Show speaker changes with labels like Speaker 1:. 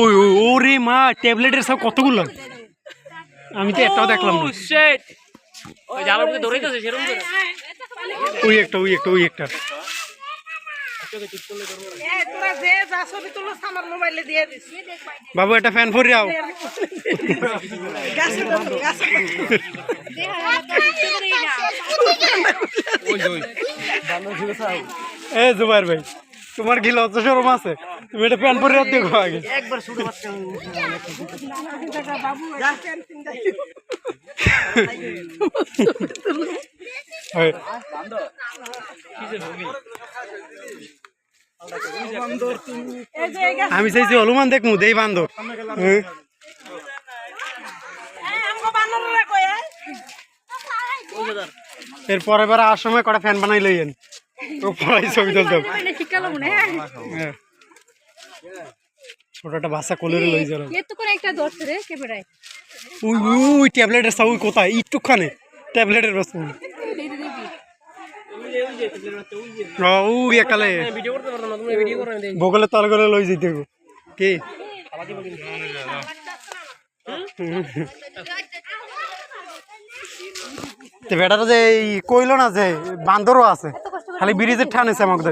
Speaker 1: ওই ওই, ওরে মা ট্যাবলেটের সব কতগুলো? আমি তো একটাও দেখলাম না।
Speaker 2: শিট ওই জালকে ধরেইতেছে সেরকম করে।
Speaker 1: ওই একটা ওই একটা ওই একটা।
Speaker 3: এই তোরা যে যা ছবি তুলো আমার মোবাইলে দিয়ে দিস
Speaker 1: বাবু একটা ফ্যান ফরি
Speaker 3: গাছে
Speaker 1: এ জুবাইর ভাই। তোমার কি লজ্জা সরম আছে। তুমি এটা ফ্যান ফরি যাও দেখো আগে।
Speaker 2: একবার শুরু করতে
Speaker 1: আমি চাইছি হনুমান দেখমু দেই বান্দর। হ্যাঁ।
Speaker 3: এই আমগো বানররা কই এই?
Speaker 1: এর পরে বার আর সময় কটা ফ্যান বানাই লইয়েন। ও পড়াই ছবি হ্যাঁ। ছোট একটা বাচ্চা কোলে লই যাও
Speaker 4: এত করে একটা ধরছে রে ক্যামেরায়।
Speaker 1: উই উই ট্যাবলেটের সাউ কোথায়? একটুখানে ট্যাবলেটের বস্তু। উই একালে।
Speaker 2: ভিডিও করতে পারতাম না তুমি ভিডিও করে
Speaker 1: বগলে তল করে লই যেতে। কি? তে বেটাটা যে এই কইলো না যে বান্দরও আছে। খালি ব্রিজের ঠান আছে আমাকে